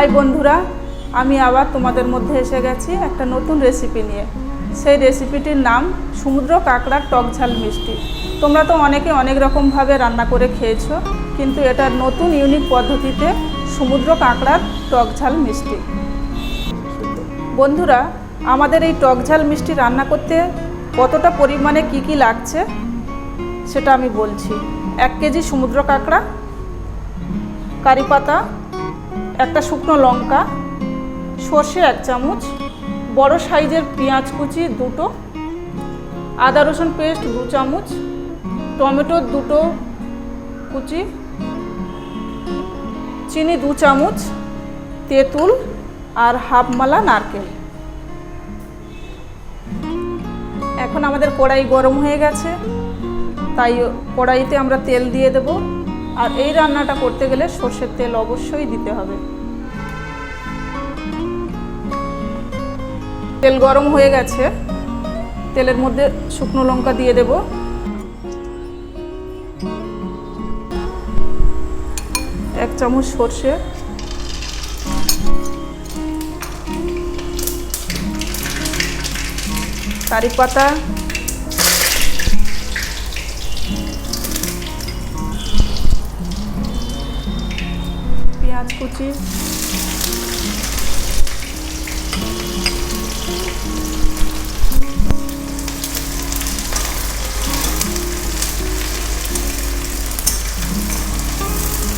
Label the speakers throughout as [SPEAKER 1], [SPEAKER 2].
[SPEAKER 1] High বন্ধুরা, আমি আবার তোমাদের মধ্যে এসে গেছি একটা নতুন রেসিপি নিয়ে। সেই রেসিপিটির নাম সমুদ্র কাঁকড়ার টক ঝাল মিষ্টি। তোমরা তো অনেকে অনেক রকমভাবে রান্না করে খেয়েছো, কিন্তু এটা নতুন ইউনিক পদ্ধতিতে সমুদ্র কাঁকড়ার টক ঝাল মিষ্টি। বন্ধুরা, আমাদের এই টক ঝাল মিষ্টি রান্না করতে কতটা পরিমাণে কি কি লাগছে, সেটা আমি বলছি। এক কেজি সমুদ্র কাঁকড়া, কারি পাতা একটা শুকনো লঙ্কা, সর্ষে এক চামচ, বড় সাইজের পেঁয়াজ কুচি দুটো, আদা রসুন পেস্ট দু চামচ, টমেটো দুটো কুচি, চিনি দু চামচ, তেঁতুল আর হাফ মালা নারকেল। এখন আমাদের কড়াই গরম হয়ে গেছে, তাই কড়াইতে আমরা তেল দিয়ে দেব। আর এই রান্নাটা করতে গেলে সর্ষের তেল অবশ্যই দিতে হবে। তেল গরম হয়ে গেছে। তেলের মধ্যে শুকনো লঙ্কা দিয়ে দেব। এক চামচ সর্ষে। কারি পাতা। কুচি।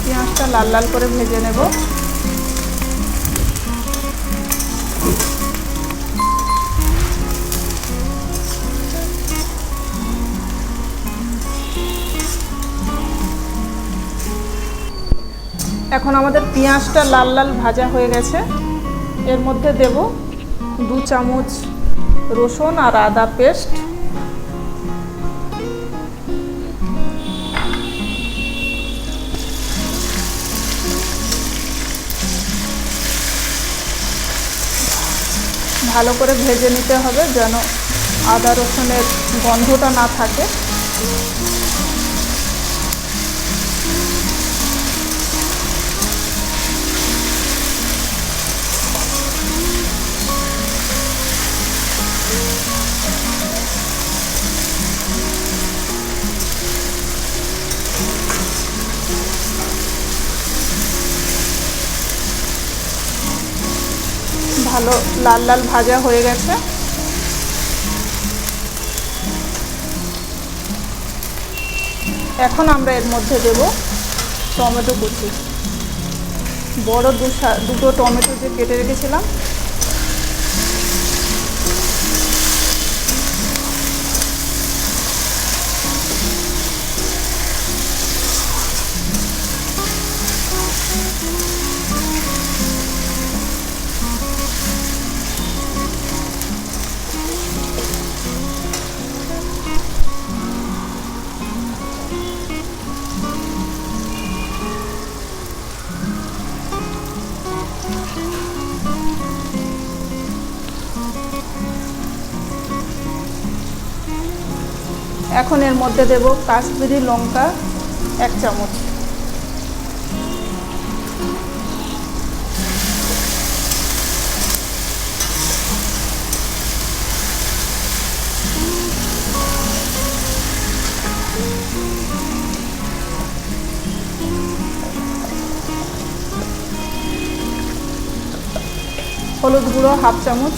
[SPEAKER 1] পেঁয়াজটা লাল লাল করে ভেজে নেব। এখন আমাদের পেঁয়াজটা লাল লাল ভাজা হয়ে গেছে। এর মধ্যে দেব দু চামচ রসুন আর আদা পেস্ট। ভালো করে ভেজে নিতে হবে যেন আদা রসুনের গন্ধটা না থাকে। ভালো লাল লাল ভাজা হয়ে গেছে। এখন আমরা এর মধ্যে দেব টমেটো কুচি। বড় দুটো টমেটো যে কেটে রেখেছিলাম এখন এর মধ্যে দেব কাশ্মীরি লঙ্কা এক চামচ। হলুদ গুঁড়ো হাফ চামচ।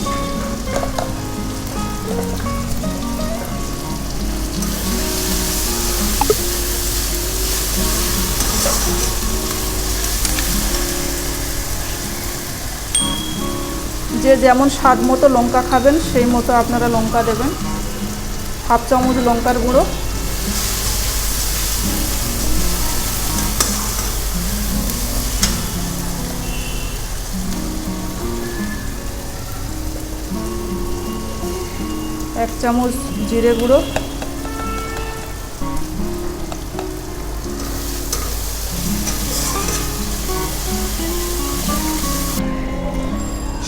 [SPEAKER 1] যে যেমন স্বাদ মতো লঙ্কা খাবেন, সেই মতো আপনারা লঙ্কা দেবেন। হাফ চামচ লঙ্কার গুঁড়ো। এক চামচ জিরে গুঁড়ো।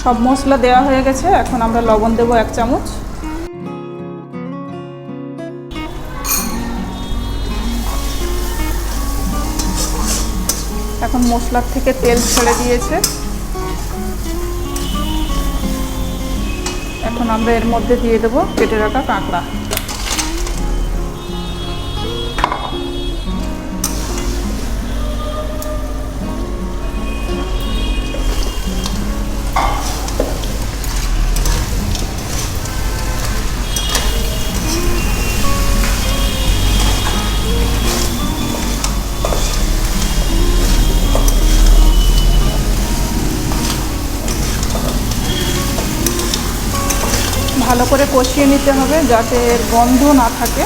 [SPEAKER 1] সব মশলা দেওয়া হয়ে গেছে। এখন আমরা লবণ দেবো এক চামচ। এখন মশলার থেকে তেল ছেড়ে দিয়েছে। এখন আমরা এর মধ্যে দিয়ে দেবো কেটে রাখা কাঁকড়া। ভালো করে কষিয়ে নিতে হবে যাতে এর গন্ধ না থাকে।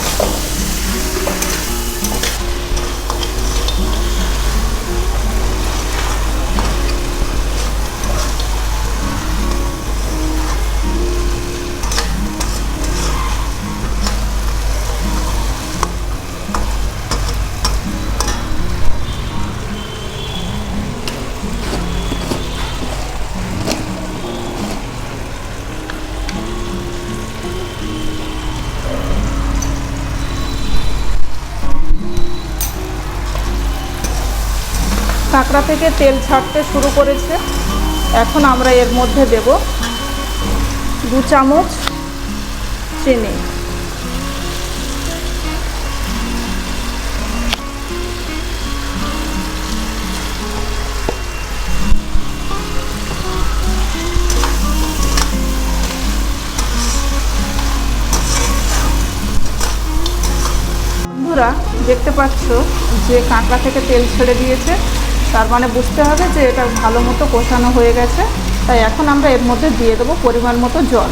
[SPEAKER 1] কাঁকড়া থেকে তেল ছাড়তে শুরু করেছে। এখন আমরা এর মধ্যে দেব দু চামচ চিনি। বন্ধুরা, দেখতে পাচ্ছ যে কাঁকড়া থেকে তেল ছেড়ে দিয়েছে। তার মানে বুঝতে হবে যে এটা ভালো মতো কষানো হয়ে গেছে। তাই এখন আমরা এর মধ্যে দিয়ে দেবো পরিমাণ মতো জল।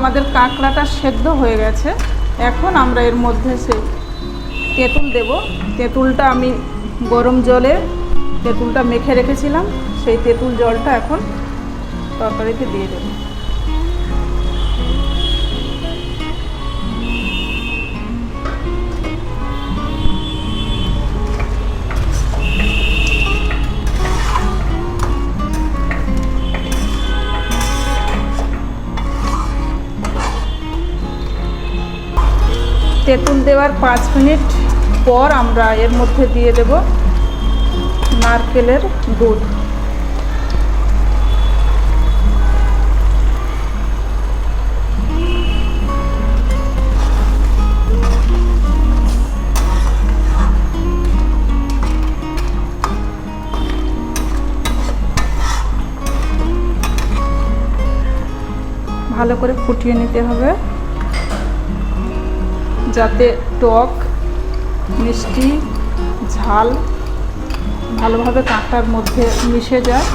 [SPEAKER 1] আমাদের কাঁকড়াটা সেদ্ধ হয়ে গেছে। এখন আমরা এর মধ্যে সে তেঁতুল দেব। তেঁতুলটা আমি গরম জলে তেঁতুলটা মেখে রেখেছিলাম। সেই তেঁতুল জলটা এখন তরকারিতে দিয়ে দেবো। তেঁতুল দেওয়ার পাঁচ মিনিট পর আমরা এর মধ্যে দিয়ে দেব নারকেলের দুধ ভালো করে ফুটিয়ে নিতে হবে। যাতে টক, মিষ্টি, ঝাল ভালোভাবে কাঁকড়ার মধ্যে মিশে যায়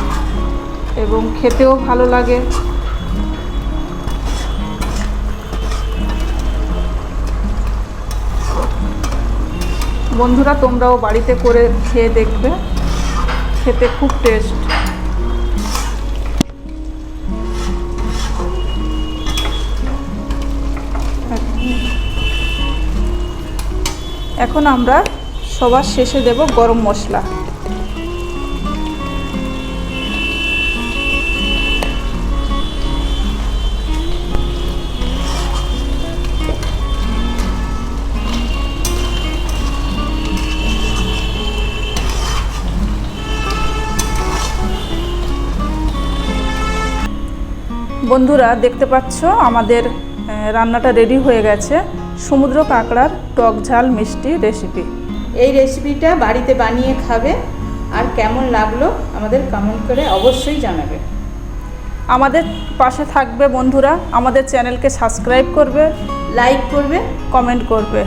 [SPEAKER 1] এবং খেতেও ভালো লাগে। বন্ধুরা, তোমরাও বাড়িতে করে খেয়ে দেখবে। খেতে খুব টেস্ট এখন আমরা সবার শেষে দেব গরম মশলা। বন্ধুরা, দেখতে পাচ্ছ আমাদের রান্নাটা রেডি হয়ে গেছে। সমুদ্র কাঁকড়ার টক ঝাল মিষ্টি রেসিপি
[SPEAKER 2] এই রেসিপিটা বাড়িতে বানিয়ে খাবে আর কেমন লাগল আমাদের কমেন্ট করে অবশ্যই জানাবে।
[SPEAKER 1] আমাদের পাশে থাকবে বন্ধুরা, আমাদের চ্যানেলকে সাবস্ক্রাইব করবে
[SPEAKER 2] লাইক করবে
[SPEAKER 1] কমেন্ট করবে।